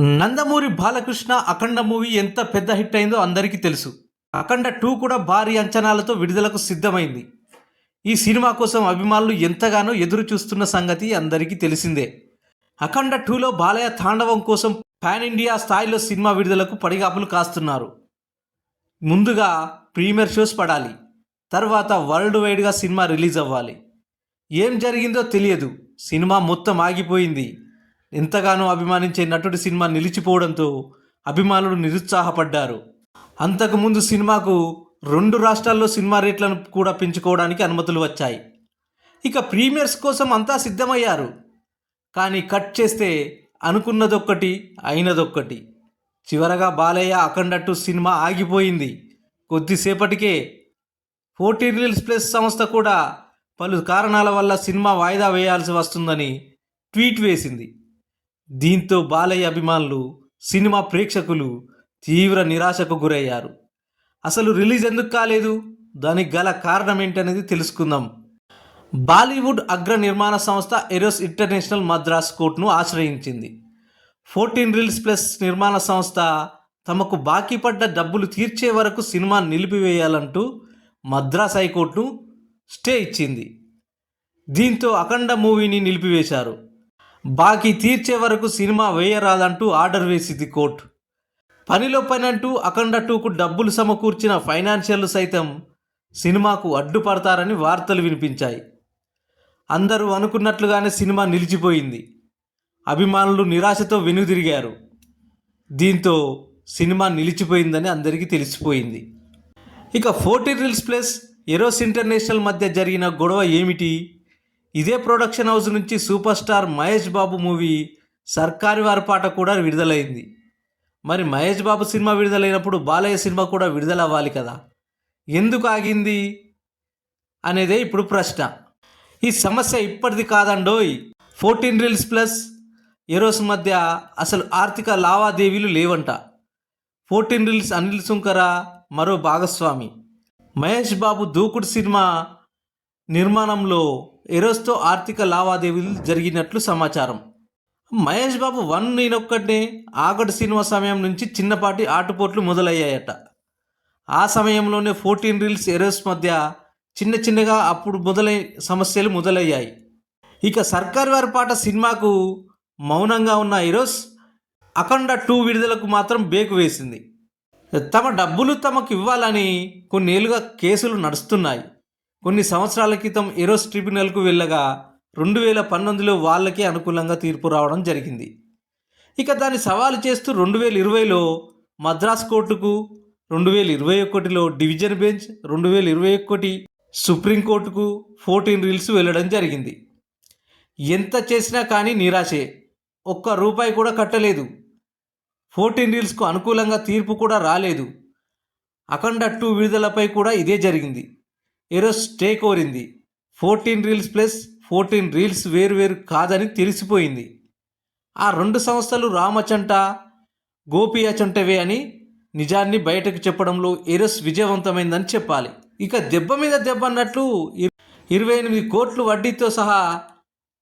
నందమూరి బాలకృష్ణ అఖండ movie ఎంత పెద్ద hit అయిందో అందరికీ తెలుసు. అఖండ టూ కూడా భారీ అంచనాలతో విడుదలకు సిద్ధమైంది. ఈ సినిమా కోసం అభిమానులు ఎంతగానో ఎదురు చూస్తున్న సంగతి అందరికీ తెలిసిందే. అఖండ టూలో బాలయ్య తాండవం కోసం పాన్ ఇండియా స్థాయిలో సినిమా విడుదలకు పడిగాపులు కాస్తున్నారు. ముందుగా ప్రీమియర్ షోస్ పడాలి. తర్వాత వరల్డ్ వైడ్గా సినిమా రిలీజ్ అవ్వాలి. ఏం జరిగిందో తెలియదు. సినిమా మొత్తం ఆగిపోయింది. ఎంతగానో అభిమానించే నటుడి సినిమా నిలిచిపోవడంతో అభిమానులు నిరుత్సాహపడ్డారు. అంతకుముందు సినిమాకు రెండు రాష్ట్రాల్లో సినిమా రేట్లను కూడా పెంచుకోవడానికి అనుమతులు వచ్చాయి. ఇక ప్రీమియర్స్ కోసం అంతా సిద్ధమయ్యారు. కానీ కట్ చేస్తే అనుకున్నదొక్కటి అయినదొక్కటి. చివరగా బాలయ్య అఖండట్టు సినిమా ఆగిపోయింది. కొద్దిసేపటికే ఫోర్టీ రీల్స్ ప్లస్ సంస్థ కూడా పలు కారణాల వల్ల సినిమా వాయిదా వేయాల్సి వస్తుందని ట్వీట్ వేసింది. దీంతో బాలయ్య అభిమానులు సినిమా ప్రేక్షకులు తీవ్ర నిరాశకు గురయ్యారు. అసలు రిలీజ్ ఎందుకు కాలేదు? దానికి గల కారణం ఏంటనేది తెలుసుకుందాం. బాలీవుడ్ అగ్ర నిర్మాణ సంస్థ ఎరోస్ ఇంటర్నేషనల్ మద్రాస్ కోర్టును ఆశ్రయించింది. ఫోర్టీన్ రీల్స్ ప్లస్ నిర్మాణ సంస్థ తమకు బాకీ పడ్డ డబ్బులు తీర్చే వరకు సినిమా నిలిపివేయాలంటూ మద్రాస్ హైకోర్టును స్టే ఇచ్చింది. దీంతో అఖండ మూవీని నిలిపివేశారు. బాకీ తీర్చే వరకు సినిమా వేయరాదంటూ ఆర్డర్ వేసింది కోర్టు. పనిలో పని అంటూ అఖండ టూకు డబ్బులు సమకూర్చిన ఫైనాన్షియల్ సైతం సినిమాకు అడ్డుపడతారని వార్తలు వినిపించాయి. అందరూ అనుకున్నట్లుగానే సినిమా నిలిచిపోయింది. అభిమానులు నిరాశతో వెనుదిరిగారు. దీంతో సినిమా నిలిచిపోయిందని అందరికీ తెలిసిపోయింది. ఇక Fourteen Reels plus Eros International మధ్య జరిగిన గొడవ ఏమిటి? ఇదే ప్రొడక్షన్ హౌస్ నుంచి super star Mahesh Babu movie Sarkaru Vaari Paata కూడా విడుదలైంది. మరి మహేష్ బాబు సినిమా విడుదలైనప్పుడు బాలయ్య సినిమా కూడా విడుదల అవ్వాలి కదా? ఎందుకు ఆగింది? అనేదే ఇప్పుడు ప్రశ్న. ఈ సమస్య ఇప్పటిది కాదండోయ్. ఫోర్టీన్ రీల్స్ ప్లస్ ఎరోస్ మధ్య అసలు ఆర్థిక లావాదేవీలు లేవంట. ఫోర్టీన్ రీల్స్ అనిల్ సుంకర మరో భాగస్వామి. మహేష్ బాబు దూకుడు సినిమా నిర్మాణంలో ఎరోస్తో ఆర్థిక లావాదేవీలు జరిగినట్లు సమాచారం. మహేష్ బాబు వన్ నేనొక్కటే ఆగడు సినిమా సమయం నుంచి చిన్నపాటి ఆటుపోట్లు మొదలయ్యాయట. ఆ సమయంలోనే ఫోర్టీన్ రీల్స్ ఎరోస్ మధ్య చిన్న చిన్నగా అప్పుడు మొదలై సమస్యలు మొదలయ్యాయి. ఇక సర్కార్ వారి పాట సినిమాకు మౌనంగా ఉన్న ఎరోస్ అఖండ టూ విడుదలకు మాత్రం బేకు వేసింది. తమ డబ్బులు తమకు ఇవ్వాలని కొన్నేళ్ళుగా కేసులు నడుస్తున్నాయి. కొన్ని సంవత్సరాల క్రితం ఎరోస్ ట్రిబ్యునల్కు వెళ్ళగా రెండు వేల పంతొమ్మిదిలో వాళ్ళకే అనుకూలంగా తీర్పు రావడం జరిగింది. ఇక దాన్ని సవాలు చేస్తూ రెండు వేల ఇరవైలో మద్రాస్ కోర్టుకు రెండు వేల ఇరవై ఒకటిలో డివిజన్ బెంచ్ రెండు వేల ఇరవై ఒకటి సుప్రీంకోర్టుకు ఫోర్టీన్ రీల్స్ వెళ్ళడం జరిగింది. ఎంత చేసినా కానీ నిరాశే. ఒక్క రూపాయి కూడా కట్టలేదు. ఫోర్టీన్ రీల్స్కు అనుకూలంగా తీర్పు కూడా రాలేదు. అఖండ టూ విడుదలపై కూడా ఇదే జరిగింది. ఎరోస్ స్టే కోరింది fourteen Reels plus fourteen Reels వేరువేరు కాదని తెలిసిపోయింది. ఆ రెండు సంస్థలు రామచంట గోపి అచంటవే అని నిజాన్ని బయటకు చెప్పడంలో ఎరస్ విజయవంతమైందని చెప్పాలి. ఇక దెబ్బ మీద దెబ్బ అన్నట్లు ఇరవై ఎనిమిది కోట్లు వడ్డీతో సహా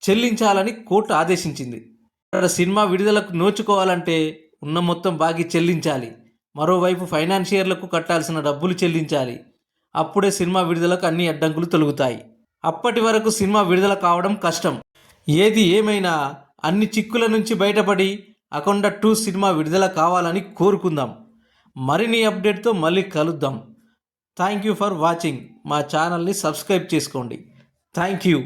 చెల్లించాలని కోర్టు ఆదేశించింది. ఇక్కడ సినిమా విడుదలకు నోచుకోవాలంటే ఉన్న మొత్తం బాకీ చెల్లించాలి. మరోవైపు ఫైనాన్షియర్లకు కట్టాల్సిన డబ్బులు చెల్లించాలి. అప్పుడే సినిమా విడుదలకు అన్ని అడ్డంకులు తొలుగుతాయి. అప్పటి వరకు సినిమా విడుదల కావడం కష్టం. ఏది ఏమైనా అన్ని చిక్కుల నుంచి బయటపడి అకొండ టూ సినిమా విడుదల కావాలని కోరుకుందాం. మరిన్ని అప్డేట్తో మళ్ళీ కలుద్దాం. Thank you for watching. మా ఛానల్ని సబ్స్క్రైబ్ చేసుకోండి. Thank you.